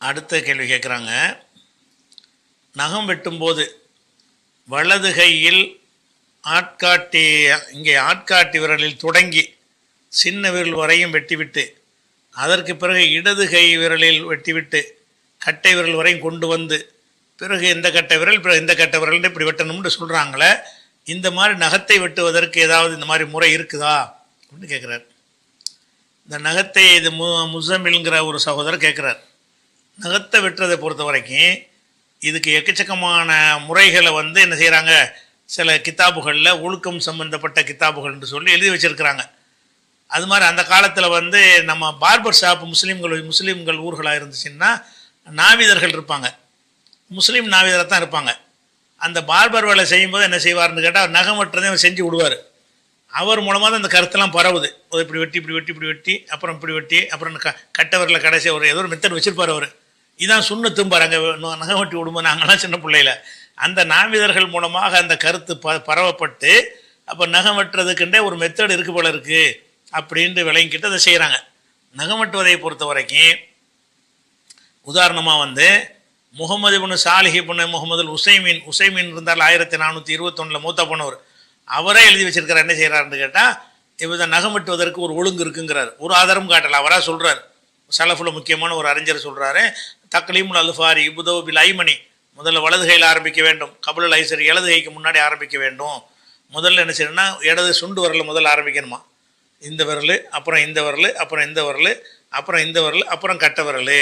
அடுத்த கேள்வி கேட்குறாங்க நகம் வெட்டும்போது வலது கையில் ஆட்காட்டி இங்கே ஆட்காட்டி விரலில் தொடங்கி சின்ன விரல் வரையும் வெட்டிவிட்டு அதற்கு பிறகு இடது கை விரலில் வெட்டிவிட்டு கட்டை விரல் வரையும் கொண்டு வந்து பிறகு இந்த கட்டை விரல் பிறகு இந்த கட்டை விரல்னு இப்படி வெட்டணும்னு சொல்கிறாங்களே இந்த மாதிரி நகத்தை வெட்டுவதற்கு ஏதாவது இந்த மாதிரி முறை இருக்குதா? அப்படின்னு கேட்குறாரு இந்த நகத்தை இது மு முசமில்ங்கிற ஒரு சகோதரர் கேட்குறார் நகத்தை வெட்டுறதை பொறுத்த வரைக்கும் இதுக்கு எக்கச்சக்கமான முறைகளை வந்து என்ன செய்கிறாங்க சில கித்தாபுகளில் ஒழுக்கம் சம்பந்தப்பட்ட கித்தாபுகள்னு சொல்லி எழுதி வச்சிருக்கிறாங்க. அது மாதிரி அந்த காலத்தில் வந்து நம்ம பார்பர் ஷாப் முஸ்லீம்கள் முஸ்லீம்கள் ஊர்களாக இருந்துச்சுன்னா நாவிதர்கள் இருப்பாங்க. முஸ்லீம் நாவிதராக தான் இருப்பாங்க. அந்த பார்பர் வேலை செய்யும்போது என்ன செய்வார்னு கேட்டால் நகம் வெட்டுறதை அவர் செஞ்சு விடுவார். அவர் மூலமாக தான் அந்த கருத்தெல்லாம் பரவுது. ஒரு இப்படி வெட்டி இப்படி வெட்டி இப்படி வெட்டி அப்புறம் இப்படி வெட்டி அப்புறம் க கட்டவரில் கடைசி ஒரு ஏதோ ஒரு மெத்தட் வச்சுருப்பார் அவர். இதான் சுண்ண தும்பார் அங்கே நகம் வெட்டி விடும்போது நாங்களாம் சின்ன பிள்ளையில. அந்த நாவிதர்கள் மூலமாக அந்த கருத்து ப பரவப்பட்டு அப்போ நகம் வெட்டுறதுக்குண்டே ஒரு மெத்தட் இருக்கு போல இருக்கு அப்படின்ட்டு விளங்கிக்கிட்டு அதை செய்கிறாங்க நகம் வெட்டுவதை பொறுத்த வரைக்கும் உதாரணமாக வந்து முகமது இப்னு சாலிஹி இப்னு முகமது உசைமீன் உசைமீன் இருந்தால் ஆயிரத்தி நானூற்றி இருபத்தொன்னில் மூத்த போனவர். அவரே எழுதி வச்சிருக்கிறார் என்ன செய்கிறாருன்னு கேட்டால் இப்போ நகம் வெட்டுவதற்கு ஒரு ஒழுங்கு இருக்குங்கிறார். ஒரு ஆதாரம் காட்டலை அவராக சொல்கிறார் சலஃபில் முக்கியமான ஒரு அறிஞர் சொல்கிறாரு தக்லீமுல் அல்ஃபாரி இபுதோ பில் ஐமணி முதல்ல வலது கையில் ஆரம்பிக்க வேண்டும். கபுல் ஐசர் இடது கைக்கு முன்னாடி ஆரம்பிக்க வேண்டும். முதல்ல என்ன செய்யணும்னா இடது சுண்டு வரல முதல்ல ஆரம்பிக்கணுமா? இந்த விரல் அப்புறம் இந்த விரல் அப்புறம் இந்த விரல் அப்புறம் இந்த விரல் அப்புறம் கட்டை விரல்.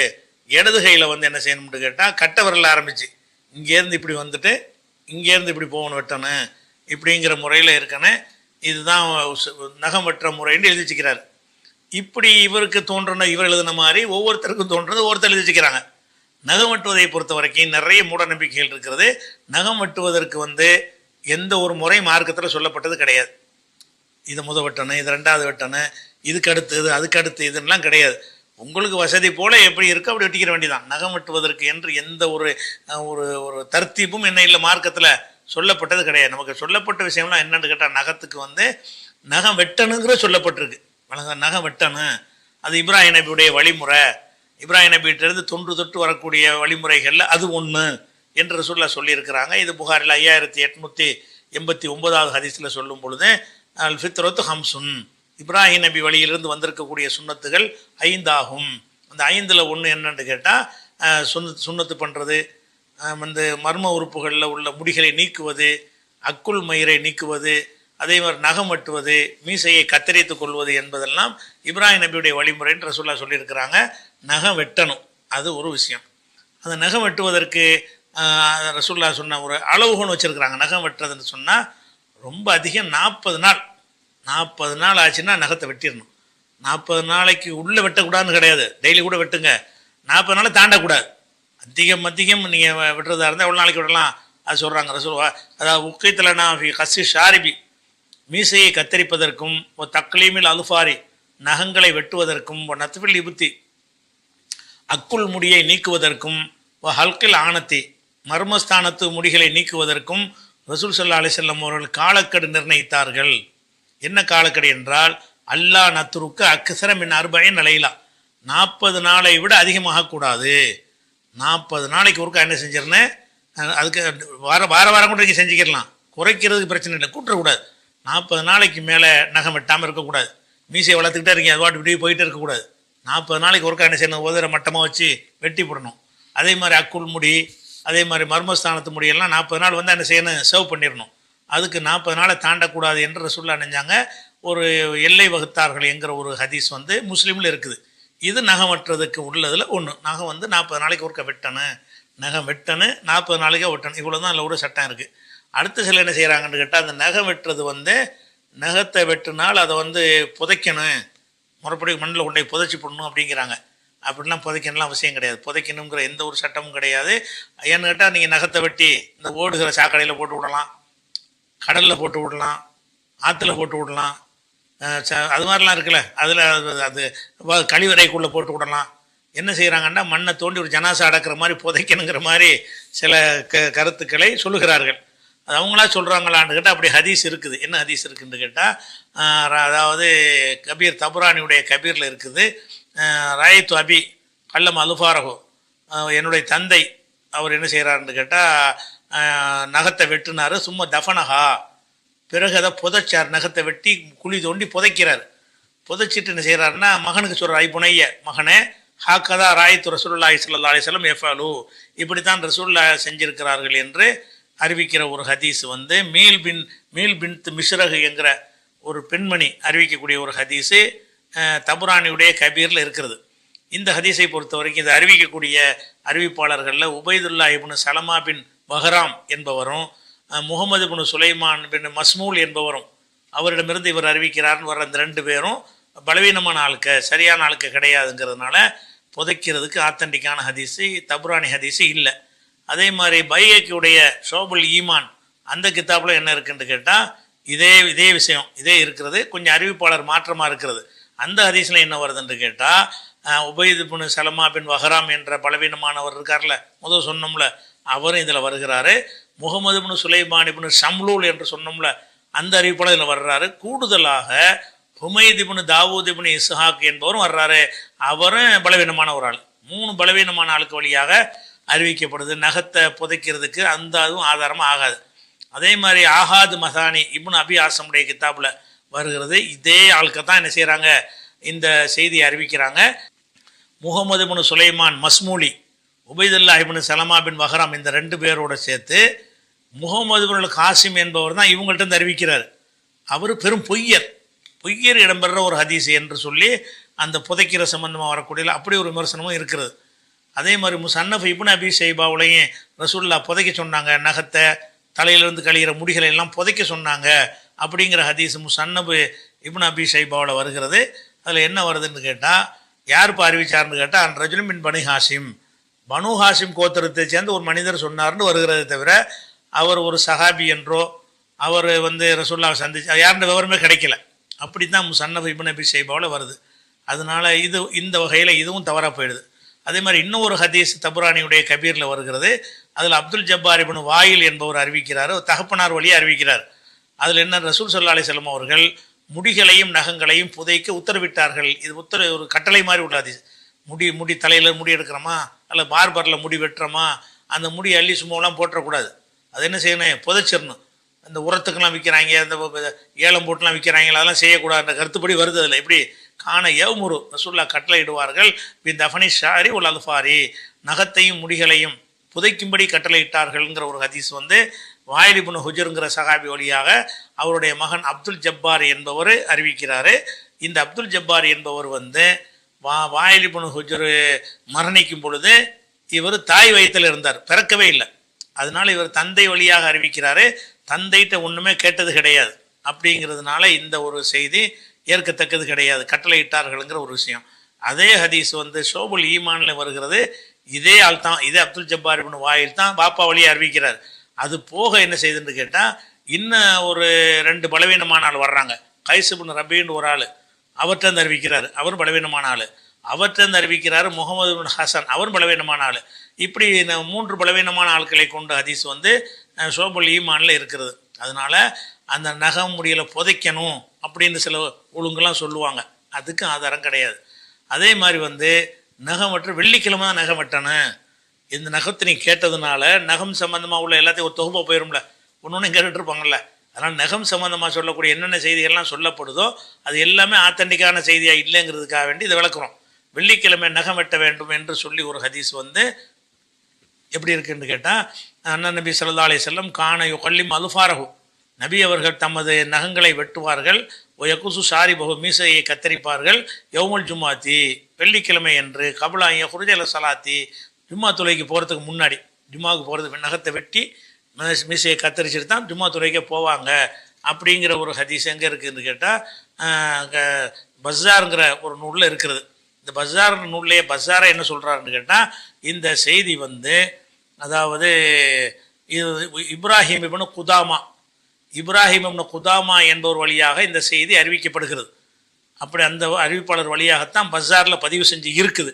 இடது கையில் வந்து என்ன செய்யணும்னு கேட்டால் கட்டை விரல் ஆரம்பிச்சு. இங்கேருந்து இப்படி வந்துட்டு இங்கேருந்து இப்படி போகணும் வெட்டணும் இப்படிங்கிற முறையில் இருக்கனே இதுதான் நகம் வெட்டுற முறைன்னு எழுதி வச்சுக்கிறார். இப்படி இவருக்கு தோன்றுன இவர் எழுதின மாதிரி ஒவ்வொருத்தருக்கும் தோன்றது ஒருத்தர் எழுதி வச்சுக்கிறாங்க. நகம் வெட்டுவதை பொறுத்த வரைக்கும் நிறைய மூட நம்பிக்கைகள் இருக்கிறது. நகம் வெட்டுவதற்கு வந்து எந்த ஒரு முறை மார்க்கத்தில் சொல்லப்பட்டது கிடையாது. இது முத வெட்டணும் இது ரெண்டாவது வெட்டணும் இதுக்கு அடுத்தது அதுக்கு அடுத்து இதுன்னெலாம் கிடையாது. உங்களுக்கு வசதி போல் எப்படி இருக்கோ அப்படி வெட்டிக்கிற வேண்டியதான் நகம் வெட்டுவதற்கு என்று எந்த ஒரு ஒரு ஒரு தர்த்தீப்பும் என்ன இல்லை மார்க்கத்தில் சொல்லப்பட்டது கிடையாது. நமக்கு சொல்லப்பட்ட விஷயம்லாம் என்னென்னு கேட்டால் நகத்துக்கு வந்து நகம் வெட்டணுங்கிற சொல்லப்பட்டிருக்கு. நகம் வெட்டணும் அது இப்ராஹிம் நபியுடைய வழிமுறை. இப்ராஹிம் நபியிட்டிருந்து தொன்று தொட்டு வரக்கூடிய வழிமுறைகளில் அது ஒன்று என்று சொல்ல சொல்லியிருக்கிறாங்க. இது புகாரில் ஐயாயிரத்தி எட்நூற்றி எண்பத்தி ஒன்பதாவது ஹதீஸில் சொல்லும் பொழுது அல் ஃபித்ரத்து ஹம்சுன். இப்ராஹிம் நபி வழியிலிருந்து வந்திருக்கக்கூடிய சுண்ணத்துகள் ஐந்தாகும். அந்த ஐந்தில் ஒன்று என்னென்னு கேட்டால் சுண்ணத்து சுண்ணத்து பண்ணுறது வந்து மர்ம உறுப்புகளில் உள்ள முடிகளை நீக்குவது அக்குள் மயிரை நீக்குவது அதே மாதிரி நகம் வெட்டுவது மீசையை கத்தரித்து கொள்வது என்பதெல்லாம் இப்ராஹிம் நபியுடைய வழிமுறைன்னு ரசூல்லா சொல்லியிருக்கிறாங்க. நகம் வெட்டணும் அது ஒரு விஷயம். அந்த நகம் வெட்டுவதற்கு ரசூல்லா சொன்ன ஒரு அளவுகோன்னு வச்சுருக்கிறாங்க. நகம் வெட்டுறதுன்னு சொன்னால் ரொம்ப அதிகம் நாற்பது நாள். நாற்பது நாள் ஆச்சுன்னா நகத்தை வெட்டிடணும். நாற்பது நாளைக்கு உள்ளே வெட்டக்கூடாதுன்னு கிடையாது. டெய்லி கூட வெட்டுங்க. நாற்பது நாளை தாண்டக்கூடாது. அதிகம் அதிகம் நீங்கள் வெட்டுறதா இருந்தால் எவ்வளோ நாளைக்கு விடலாம் அது சொல்கிறாங்க ரசூல்வா அதாவது உக்கைத்தில் நான் கசி ஷாரிபி. மீசையை கத்தரிப்பதற்கும் ஓ தக்லீமில் அலுஃபாரி நகங்களை வெட்டுவதற்கும் ஓ நத்துவில் இபுத்தி அக்குள் முடியை நீக்குவதற்கும் ஓ ஹல்கில் ஆனத்தி மர்மஸ்தானத்து முடிகளை நீக்குவதற்கும் ரசூல் சல்லா அலிசல்லம் அவர்கள் காலக்கெடு நிர்ணயித்தார்கள். என்ன காலக்கெடு என்றால் அல்லாஹ் நத்துருக்கு அக்சரம் என் அறுபையின் நிலையிலா. நாற்பது நாளை விட அதிகமாக கூடாது நாற்பது நாளைக்கு ஒருக்கா என்ன செஞ்சிருந்தேன்? அதுக்கு வார வார வாரம் கூட நீங்கள் செஞ்சுக்கிடலாம். குறைக்கிறதுக்கு பிரச்சனை இல்லை. கூட்டக்கூடாது நாற்பது நாளைக்கு மேலே நகம் வெட்டாமல் இருக்கக்கூடாது. மீசையை வளர்த்துக்கிட்டே இருக்கீங்க அது வாட்டு இப்படியே போயிட்டே இருக்கக்கூடாது. நாற்பது நாளைக்கு ஒருக்கா என்ன செய்யணும் உதர மட்டமாக வச்சு வெட்டி போடணும். அதே மாதிரி அக்குள் முடி அதே மாதிரி மர்மஸ்தானத்து முடியெல்லாம் நாற்பது நாள் வந்து என்ன செய்யணும் சர்வ் பண்ணிடணும். அதுக்கு நாற்பது நாளை தாண்டக்கூடாது என்று ரசூல்லா நினைஞ்சாங்க ஒரு எல்லை வகுத்தார்கள் என்கிற ஒரு ஹதீஸ் வந்து முஸ்லீமில் இருக்குது. இது நகம் வெட்டுறதுக்கு உள்ளதில் ஒன்று நகம் வந்து நாற்பது நாளைக்கு ஒருக்க வெட்டணும். நகம் வெட்டணும் நாற்பது நாளைக்கே வெட்டணும். இவ்வளோ தான் அதில் ஒரு சட்டம் இருக்குது அடுத்த சில என்ன செய்கிறாங்கன்னு கேட்டால் அந்த நகம் வெட்டுறது வந்து நகத்தை வெட்டினால் அதை வந்து புதைக்கணும். முறைப்படி மண்ணில் கொண்டு போய் புதைச்சி போடணும் அப்படிங்கிறாங்க. அப்படிலாம் புதைக்கணும்லாம் அவசியம் கிடையாது. புதைக்கணுங்கிற எந்த ஒரு சட்டமும் கிடையாது. ஏன்னு கேட்டால் நீங்கள் நகத்தை வெட்டி இந்த ஓடுகிற சாக்கடையில் போட்டு விடலாம். கடலில் போட்டு விடலாம். ஆற்றுல போட்டு விடலாம். ச- அது மாதிரிலாம் இருக்குல்ல. அதில் அது கழிவறைக்குள்ளே போட்டு விடலாம். என்ன செய்கிறாங்கன்னா மண்ணை தோண்டி ஒரு ஜனாசை அடக்கிற மாதிரி புதைக்கணுங்கிற மாதிரி சில க கருத்துக்களை சொல்லுகிறார்கள். அது அவங்களா சொல்கிறாங்களான்னு கேட்டால் அப்படி ஹதீஸ் இருக்குது. என்ன ஹதீஸ் இருக்குதுன்னு கேட்டால் அதாவது கபீர் தபுரானியுடைய கபீரில் இருக்குது. ராயத்து அபி கல்லம் அலுஃபாரகோ என்னுடைய தந்தை அவர் என்ன செய்கிறாருன்னு கேட்டால் நகத்தை வெட்டினார். சும்மா தஃபனஹா. பிறகு அதை புதைச்சார். நகத்தை வெட்டி குழி தோண்டி புதைக்கிறார். புதைச்சிட்டு என்ன செய்கிறாருன்னா மகனுக்கு சொல்கிறார் ஐ புனைய மகனே ஹாக்கதா ராயத்து ரசூலுல்லாஹி ஸல்லல்லாஹு அலைஹி வஸல்லம் எஃபாலு. இப்படித்தான் ரசூல்லா செஞ்சிருக்கிறார்கள் என்று அறிவிக்கிற ஒரு ஹதீஸ் வந்து மீல் பின் மீல் பின் மிஸ்ரகு என்கிற ஒரு பெண்மணி அறிவிக்கக்கூடிய ஒரு ஹதீஸு அஹ், தபுரானியுடைய கபீரில் இருக்கிறது. இந்த ஹதீஸை பொறுத்த வரைக்கும் இதை அறிவிக்கக்கூடிய அறிவிப்பாளர்களில் உபைதுல்லா இப்னு சலமா பின் பஹராம் என்பவரும் முகமது பின் சுலைமான் பின் மஸ்மூல் என்பவரும் அவரிடமிருந்து இவர் அறிவிக்கிறார்னு வர்ற அந்த ரெண்டு பேரும் பலவீனமான ஆளுக்கு சரியான ஆளுக்கு கிடையாதுங்கிறதுனால புதைக்கிறதுக்கு ஆத்தன்டிக்கான ஹதீஸு தபுராணி ஹதீஸு இல்லை. அதே மாதிரி பையக்கியுடைய ஷோபுல் ஈமான் அந்த கித்தாப்பில் என்ன இருக்குன்னு கேட்டால் இதே இதே விஷயம் இதே இருக்கிறது கொஞ்சம் அறிவிப்பாளர் மாற்றமாக இருக்கிறது. அந்த ஹதீஸில் என்ன வருதுன்னு கேட்டால் உபயது பின் சலமா பின் வஹராம் என்ற பலவீனமானவர் இருக்கார்ல முதல் சொன்னோம்ல அவரும் இதில் வருகிறாரு. முகமது பின் சுலைமான் பின் ஷம்லூல் என்று சொன்னோம்ல அந்த அறிவிப்பாளர் இதில் வர்றாரு. கூடுதலாக ஹுமைதி பின் தாவூதி பின் இஸ்ஹாக் என்பவரும் வர்றாரு. அவரும் பலவீனமான ஒரு ஆள். மூணு பலவீனமான ஆளுக்கு வழியாக அறிவிக்கப்படுது நகத்தை புதைக்கிறதுக்கு அந்த அதுவும் ஆதாரமாக ஆகாது. அதே மாதிரி ஆகாது மசானி இப்னு அபி ஆசமுடைய கித்தாப்பில் வருகிறது. இதே ஆளுக்கு தான் என்ன செய்கிறாங்க இந்த செய்தியை அறிவிக்கிறாங்க. Muhammad bin Sulaiman மஸ்மூலி Ubaidullah ibn Salama bin Wahram இந்த ரெண்டு பேரோட சேர்த்து முகமது பின் காசிம் என்பவர் தான் இவங்கள்ட்ட அறிவிக்கிறார். அவர் பெரும் பொய்யர். பொய்யர் இடம்பெற ஒரு ஹதீஸ் என்று சொல்லி அந்த புதைக்கிற சம்பந்தமாக வரக்கூடிய அப்படி ஒரு விமர்சனமும் இருக்கிறது. அதே மாதிரி முசன்னஃப் இப்னு அபி சைபாவுலையும் ரசூல்லா புதைக்க சொன்னாங்க நகத்தை தலையிலிருந்து கழிகிற முடிகளை எல்லாம் புதைக்க சொன்னாங்க அப்படிங்கிற ஹதீஸ் முசன்னபு இப்னு அபி சைபாவில் வருகிறது. அதில் என்ன வருதுன்னு கேட்டால் யாருப்பா அறிவிச்சார்னு கேட்டால் அன் ரஜுலும் பின் பனு ஹாசிம் பனு ஹாசிம் கோத்திரத்தை சேர்ந்து ஒரு மனிதர் சொன்னார்னு வருகிறத தவிர அவர் ஒரு சஹாபி என்றோ அவர் வந்து ரசூல்லாவை சந்திச்சு யாருன்ற விவரமே கிடைக்கல. அப்படி தான் முசன்னப் இப்னு அபி சைபாவில் வருது. அதனால இது இந்த வகையில் இதுவும் தவறாக போயிடுது. அதே மாதிரி இன்னும் ஒரு ஹதீஸ் தபுரானியுடைய கபீரில் வருகிறது. அதில் அப்துல் ஜப்பார் இப்னு வாயில் என்பவர் அறிவிக்கிறார் தகப்பனார் வழியை அறிவிக்கிறார். அதில் என்ன ரசூல் சல்லா அலிசல்லம் அவர்கள் முடிகளையும் நகங்களையும் புதைக்க உத்தரவிட்டார்கள். இது உத்தர ஒரு கட்டளை மாதிரி உள்ள ஹதீஸ். முடி முடி தலையில் முடி எடுக்கிறோமா? அல்ல பார்பரில் முடி வெட்டுறோமா? அந்த முடி அள்ளி சும்மாலாம் போட்டுறக்கூடாது. அது என்ன செய்யணும்? புதைச்சிடணும். இந்த உரத்துக்கெல்லாம் விற்கிறாங்க இந்த ஏலம் போட்டுலாம் விற்கிறாங்க அதெல்லாம் செய்யக்கூடாது. அந்த கருத்துப்படி வருது அதில். எப்படி? காண ஏவுமுரு ரசூல்லா கட்டளையிடுவார்கள். பி தஃபனி ஷாரி உல் அல்ஃபாரி நகத்தையும் முடிகளையும் புதைக்கும்படி கட்டளையிட்டார்கள்ங்கிற ஒரு ஹதீஸ் வந்து வாயிலிபுன் ஹுஜருங்கிற சகாபி வழியாக அவருடைய மகன் அப்துல் ஜப்பார் என்பவர் அறிவிக்கிறாரு. இந்த அப்துல் ஜப்பார் என்பவர் வந்து வா வாயிலிபுன் ஹுஜர் மரணிக்கும் பொழுது இவர் தாய் வயிற்றில் இருந்தார். பிறக்கவே இல்லை. அதனால் இவர் தந்தை வழியாக அறிவிக்கிறாரு. தந்தைகிட்ட ஒன்றுமே கேட்டது கிடையாது. அப்படிங்கிறதுனால இந்த ஒரு செய்தி ஏற்கத்தக்கது கிடையாது. கட்டளையிட்டார்கள்ங்கிற ஒரு விஷயம். அதே ஹதீஸ் வந்து ஷோபுல் ஈமானில் வருகிறது. இதே ஆள் தான் இதே அப்துல் ஜப்பார் இப்னு வாயில் தான் பாப்பா வழியை அறிவிக்கிறார். அது போக என்ன செய்யுதுன்னு கேட்டால் இன்னும் ஒரு ரெண்டு பலவீனமான ஆள் வர்றாங்க. கைசுபின் ரபின்னு ஒரு ஆள். அவர்கிட்ட அறிவிக்கிறார். அவர் பலவீனமான ஆள். அவர்கிட்ட அறிவிக்கிறார் முகமது பின் ஹசன். அவரும் பலவீனமான ஆள். இப்படி இந்த மூன்று பலவீனமான ஆட்களை கொண்ட ஹதீஸ் வந்து ஷோபுல் ஈமானில் இருக்கிறது. அதனால அந்த நகம் முடியலை புதைக்கணும். அப்படின்னு சில ஒழுங்கெல்லாம் சொல்லுவாங்க. அதுக்கு ஆதாரம் கிடையாது. அதே மாதிரி வந்து நகம் வெட்ட வெள்ளிக்கிழமை தான் நகம் வெட்டணும். இந்த நகத்தை நீ கேட்டதுனால நகம் சம்மந்தமாக உள்ள எல்லாத்தையும் ஒரு தொகுப்பாக போயிடும்ல ஒன்று ஒன்று கேட்டுட்டு இருப்பாங்கல்ல அதனால் நகம் சம்மந்தமாக சொல்லக்கூடிய என்னென்ன செய்திகள்லாம் சொல்லப்படுதோ அது எல்லாமே ஆத்தண்டிக்கான செய்தியாக இல்லைங்கிறதுக்காக வேண்டி இதை விளக்குறோம். வெள்ளிக்கிழமை நகம் வெட்ட வேண்டும் என்று சொல்லி ஒரு ஹதீஸ் வந்து எப்படி இருக்குன்னு கேட்டால் அண்ணன் நபி ஸல்லல்லாஹு அலி செல்லம் கான யுகல்லிம் அலுஃபாரஹு. நபி அவர்கள் தமது நகங்களை வெட்டுவார்கள். ஒயகுசு சாரி பகு மீசையை கத்தரிப்பார்கள். யௌமுல் ஜுமாத்தி வெள்ளிக்கிழமை என்று கபலாய குருஜல சலாத்தி ஜும்மா துளைக்கு போகிறதுக்கு முன்னாடி ஜும்மாவுக்கு போகிறதுக்கு நகத்தை வெட்டி மீசையை கத்தரிச்சிட்டு தான் ஜும்மா துளைக்கே போவாங்க. அப்படிங்கிற ஒரு ஹதீஸ் எங்கே இருக்குதுன்னு கேட்டால் பஸ்ஸாருங்கிற ஒரு நூலில் இருக்கிறது இந்த பஸ்ஸார் நூல்லையே பஸ்ஸாரை என்ன சொல்கிறாருன்னு கேட்டால் இந்த செய்தி வந்து அதாவது இது இப்ராஹிம் இப்னு குதாமா இப்ராஹிம் குதாமா என்பவர் வழியாக இந்த செய்தி அறிவிக்கப்படுகிறது. அப்படி அந்த அறிவிப்பாளர் வழியாகத்தான் பஸாரில் பதிவு செஞ்சு இருக்குது.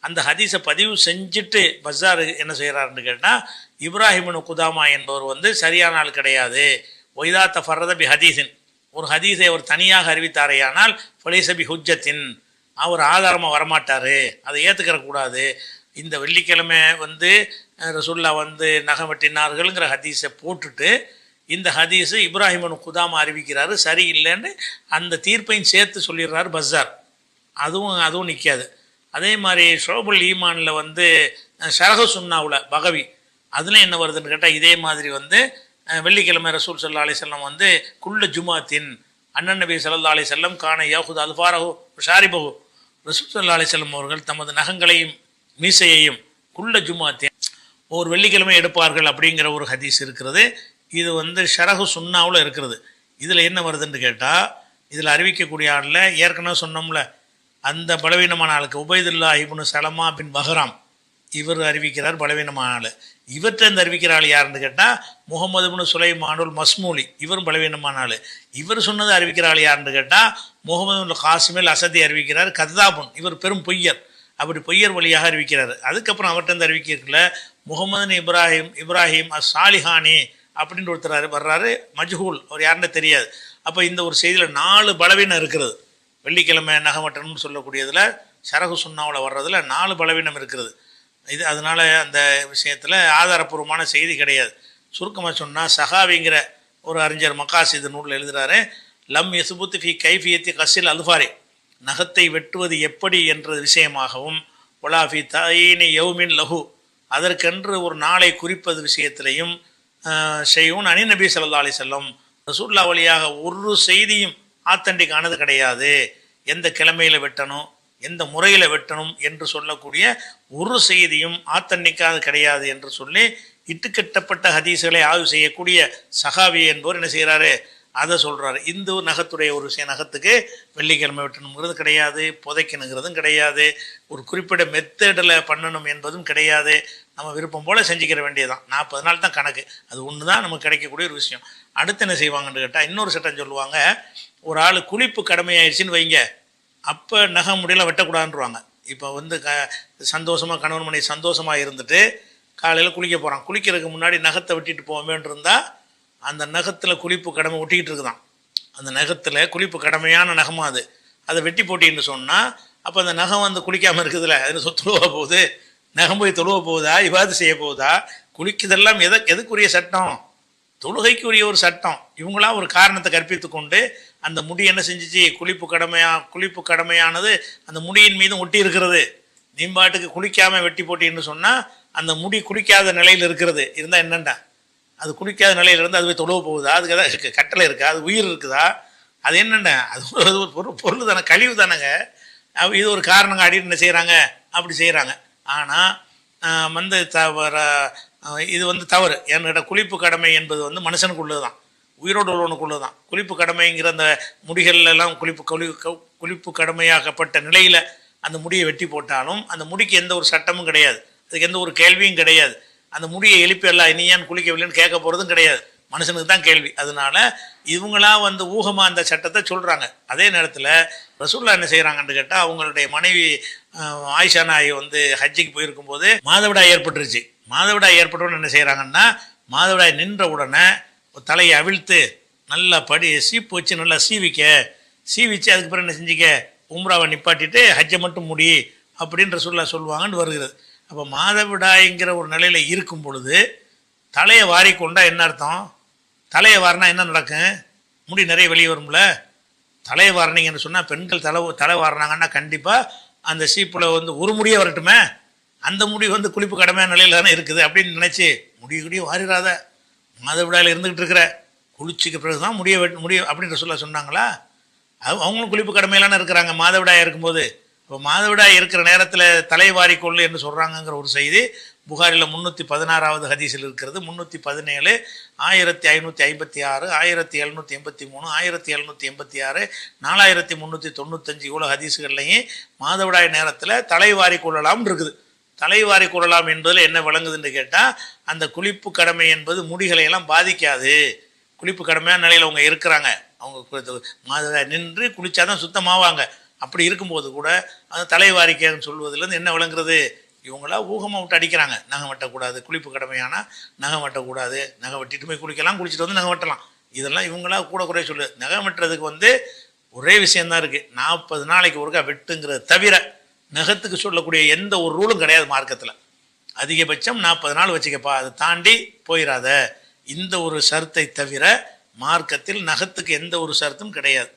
அந்த ஹதீஸை பதிவு செஞ்சுட்டு பஸார் என்ன செய்கிறாருன்னு கேட்டால் இப்ராஹிமனு குதாமா என்பவர் வந்து சரியான ஆள் கிடையாது. ஒய்தா தஃபரத பி ஹதீஸின். ஒரு ஹதீஸை அவர் தனியாக அறிவித்தாரேயானால் ஃபலேசபி ஹுஜத்தின் அவர் ஆதாரமாக வரமாட்டார். அதை ஏற்றுக்கிற கூடாது. இந்த வெள்ளிக்கிழமை வந்து ரசுல்லா வந்து நகம் வெட்டினார்கள்ங்கிற ஹதீஸை போட்டுட்டு இந்த ஹதீஸு இப்ராஹிமனு குதாமா அறிவிக்கிறாரு. சரியில்லைன்னு அந்த தீர்ப்பையும் சேர்த்து சொல்லிடுறாரு பஸார் அதுவும் அதுவும் நிற்காது அதே மாதிரி ஷோபுல் ஈமானில் வந்து ஷரக சுன்னாவில் பகவி அதில் என்ன வருதுன்னு கேட்டால் இதே மாதிரி வந்து வெள்ளிக்கிழமை ரசூல் சல்லா அலி செல்லம் வந்து குள்ள ஜுமாத்தின் அண்ணன் நபி சல்லா அலி செல்லம் காண யாஹுத் அல்ஃபாரஹு ஷாரிபஹு. ரசூல் சல்லா அலி செல்லம் அவர்கள் தமது நகங்களையும் மீசையையும் குள்ள ஜுமாத்தின் ஒரு வெள்ளிக்கிழமை எடுப்பார்கள் அப்படிங்கிற ஒரு ஹதீஸ் இருக்கிறது. இது வந்து ஷரஹு சுண்ணாவில் இருக்கிறது. இதில் என்ன வருதுன்னு கேட்டால் இதில் அறிவிக்கக்கூடிய ஆளில் ஏற்கனவே சொன்னோம்ல அந்த பலவீனமான ஆளுக்கு உபைதுல்லா இபுனு சலமா பின் பஹ்ராம் இவர் அறிவிக்கிறார் பலவீனமான ஆள். இவற்றை இந்த அறிவிக்கிற ஆள் யாருன்னு கேட்டால் முகமது பின் சுலைமானுல் மஸ்மூலி இவரும் பலவீனமான ஆள். இவர் சொன்னது அறிவிக்கிற ஆள் யாருன்னு கேட்டால் முகமது காசிமில் அசதி அறிவிக்கிறார் கதாபுன் இவர் பெரும் பொய்யர். அப்படி பொய்யர் வழியாக அறிவிக்கிறார். அதுக்கப்புறம் அவர்கிட்ட இந்த அறிவிக்கிறதுல முகமது இப்ராஹிம் இப்ராஹிம் அஸ் சாலிஹானி அப்படின்னு ஒருத்தர் வர்றாரு. மஜ்ஹூல் அவர் யாருன்னு தெரியாது. அப்போ இந்த ஒரு செய்தியில் நாலு பலவீனம் இருக்கிறது வெள்ளிக்கிழமை நகமட்டம்னு சொல்லக்கூடியதில் சரகு சுண்ணாவில் வர்றதில் நாலு பலவீனம் இருக்கிறது இது அதனால அந்த விஷயத்தில் ஆதாரப்பூர்வமான செய்தி கிடையாது. சுருக்கமாக சொன்னால் சஹாவிங்கிற ஒரு அறிஞர் மக்காசிது நூலில் எழுதுகிறாரு லம் எசுபுத்து ஃபி கைஃபியத்தி கசில் அல்ஃபாரி. நகத்தை வெட்டுவது எப்படி என்ற விஷயமாகவும் ஒலாஃபி தாயினி யௌமின் லஹு. அதற்கென்று ஒரு நாளை குறிப்பது விஷயத்திலையும் ஷெய்யூன் அனி நபி சல்லா அலி செல்லம் ரசூல்லா வழியாக ஒரு செய்தியும் ஆத்தண்டிக் ஆனது கிடையாது. எந்த கிழமையில் வெட்டணும் எந்த முறையில் வெட்டணும் என்று சொல்லக்கூடிய ஒரு செய்தியும் ஆத்தண்டிக்காது கிடையாது என்று சொல்லி இட்டுக்கட்டப்பட்ட ஹதீஸ்களை ஆய்வு செய்யக்கூடிய சஹாவி என்பவர் என்ன செய்கிறாரு அதை சொல்கிறாரு இந்து நகத்துடைய ஒரு விஷயம் நகத்துக்கு வெள்ளிக்கிழமை வெட்டணுங்கிறது கிடையாது புதைக்கணுங்கிறதும் கிடையாது ஒரு குறிப்பிட்ட மெத்தடில் பண்ணணும் என்பதும் கிடையாது. நம்ம விருப்பம் போல் செஞ்சுக்கிற வேண்டியதுதான். நாற்பது நாள் தான் கணக்கு. அது ஒன்று தான் நமக்கு கிடைக்கக்கூடிய ஒரு விஷயம். அடுத்து என்ன செய்வாங்கன்னு கேட்டால் இன்னொரு சட்டம் சொல்லுவாங்க ஒரு ஆள் குளிப்பு கடமையாயிடுச்சின்னு வைங்க அப்போ நகை முடியலாம் வெட்டக்கூடாதுன்றவாங்க. இப்போ வந்து க சந்தோஷமாக கணவன் மனைவி சந்தோஷமாக இருந்துட்டு காலையில் குளிக்க போகிறான் குளிக்கிறதுக்கு முன்னாடி நகத்தை வெட்டிட்டு போவேன் இருந்தால் அந்த நகத்தில் குளிப்பு கடமை ஒட்டிக்கிட்டு இருக்குதான். அந்த நகத்தில் குளிப்பு கடமையான நகமாக அது. அதை வெட்டி போட்டின்னு சொன்னால் அப்போ அந்த நகம் வந்து குளிக்காமல் இருக்குதுல்ல அதில் தொழுவ போகுது. நகம் போய் தொழுவ போகுதா? இவாது செய்ய போகுதா? குளிக்குதெல்லாம் எதை எதுக்குரிய சட்டம்? தொழுகைக்குரிய ஒரு சட்டம். இவங்களாம் ஒரு காரணத்தை கற்பித்து கொண்டு அந்த முடி என்ன செஞ்சிச்சு? குளிப்பு கடமையா குளிப்பு கடமையானது அந்த முடியின் மீதும் ஒட்டி இருக்கிறது. நீம்பாட்டுக்கு குளிக்காமல் வெட்டி போட்டின்னு சொன்னால் அந்த முடி குளிக்காத நிலையில் இருக்கிறது. இருந்தால் என்னண்டா? அது குளிக்காத நிலையில் இருந்து அது போய் தொழுவ போகுதா? அதுக்கு ஏதாவது கட்டளை இருக்கா? அது உயிர் இருக்குதா? அது என்னென்ன? அது ஒரு அது ஒரு பொருள் பொருள் தானே கழிவு தானேங்க. இது ஒரு காரணங்க அடி என்ன செய்கிறாங்க அப்படி செய்கிறாங்க ஆனால் வந்து தவற இது வந்து தவறு. என்கிட்ட குளிப்பு கடமை என்பது வந்து மனுஷனுக்கு உள்ளது தான் உயிரோடு உள்ளவனுக்குள்ளது தான் குளிப்பு கடமைங்கிற அந்த முடிகள்லெல்லாம் குளிப்பு குளி குளிப்பு கடமையாக்கப்பட்ட நிலையில் அந்த முடியை வெட்டி போட்டாலும் அந்த முடிக்கு எந்த ஒரு சட்டமும் கிடையாது. அதுக்கு எந்த ஒரு கேள்வியும் கிடையாது. அந்த முடியை எழுப்பி எல்லாம் நீ ஏன் குளிக்கவில்லைன்னு கேட்க போகிறதும் கிடையாது. மனுஷனுக்கு தான் கேள்வி. அதனால இவங்களா வந்து ஊகமாக அந்த சட்டத்தை சொல்கிறாங்க அதே நேரத்தில் ரசூல்லா என்ன செய்கிறாங்கன்னு கேட்டால் அவங்களுடைய மனைவி ஆயிஷா நாய் வந்து ஹஜ்ஜிக்கு போயிருக்கும்போது மாதவிடாய் ஏற்பட்டுருச்சு. மாதவிடாய் ஏற்பட்டவுடனே என்ன செய்கிறாங்கன்னா மாதவிடாய் நின்ற உடனே தலையை அவிழ்த்து நல்லா படி சீப்பு வச்சு நல்லா சீவிக்க சீவிச்சு அதுக்கு பிறகு என்ன செஞ்சிக்க உம்ராவை நிப்பாட்டிட்டு ஹஜ்ஜை மட்டும் முடி அப்படின்ற சொல்ல சொல்லுவாங்கன்னு வருகிறது. அப்போ மாதவிடாய்ங்கிற ஒரு நிலையில் இருக்கும் பொழுது தலையை வாரிக்கொண்டா என்ன அர்த்தம்? தலையை வாரினா என்ன நடக்கும் முடி நிறைய வெளியே வரும்ல. தலையை வாரினீங்கன்னு சொன்னால் பெண்கள் தலை தலை வாரினாங்கன்னா கண்டிப்பாக அந்த சீப்பில் வந்து ஒரு முடியே வரட்டுமே. அந்த முடி வந்து குளிப்பு கடமையான நிலையில் தானே இருக்குது அப்படின்னு நினச்சி முடிய குடிய வாரிடாத மாதவிடாயில் இருந்துக்கிட்டு இருக்கிற. குளிச்சுக்கு பிறகு தான் முடிய வெட் முடிய அப்படின்ற சொல்ல சொன்னாங்களா? அது அவங்களும் குளிப்பு கடமையிலான இருக்கிறாங்க. மாதவிடாயாக இருக்கும்போது இப்போ மாதவிடாய் இருக்கிற நேரத்தில் தலைவாரி கொள்ளு என்று சொல்கிறாங்கங்கிற ஒரு செய்தி புகாரில் முந்நூற்றி பதினாறாவது ஹதீஸில் இருக்கிறது. முந்நூற்றி பதினேழு ஆயிரத்தி ஐநூற்றி ஐம்பத்தி ஆறு ஆயிரத்தி எழுநூற்றி எண்பத்தி மூணு ஆயிரத்தி எழுநூற்றி எண்பத்தி ஆறு நாலாயிரத்தி முந்நூற்றி தொண்ணூத்தஞ்சு இவ்வளோ ஹதீஸுகள்லையும் மாதவிடாய் நேரத்தில் தலைவாரி கொள்ளலாம்னு இருக்குது. தலைவாரி கொள்ளலாம் என்பதில் என்ன விளங்குதுன்னு கேட்டால் அந்த குளிப்பு கடமை என்பது முடிகளை எல்லாம் பாதிக்காது. குளிப்பு கடமையான நிலையில் அவங்க இருக்கிறாங்க. அவங்க மாதவிடாய் நின்று குளித்தாதான் சுத்தமாவாங்க. அப்படி இருக்கும்போது கூட அந்த தலைவாரிக்கைன்னு சொல்வதுலேருந்து என்ன விளங்குறது? இவங்களா ஊகமாக விட்டு அடிக்கிறாங்க. நகை வெட்டக்கூடாது குளிப்பு கடமையானா நகை வெட்டக்கூடாது நகை வெட்டிட்டு போய் குளிக்கலாம் குளிச்சுட்டு வந்து நகை வெட்டலாம். இதெல்லாம் இவங்களா கூட குறைய சொல்லு. நகை வெட்டுறதுக்கு வந்து ஒரே விஷயந்தான் இருக்குது நாற்பது நாளைக்கு ஒருக்கா வெட்டுங்கிறது தவிர நகத்துக்கு சொல்லக்கூடிய எந்த ஒரு ரூலும் கிடையாது மார்க்கத்தில். அதிகபட்சம் நாற்பது நாள் வச்சுக்கப்பா. அதை தாண்டி போயிடாத இந்த ஒரு சருத்தை தவிர மார்க்கத்தில் நகத்துக்கு எந்த ஒரு சருத்தும் கிடையாது.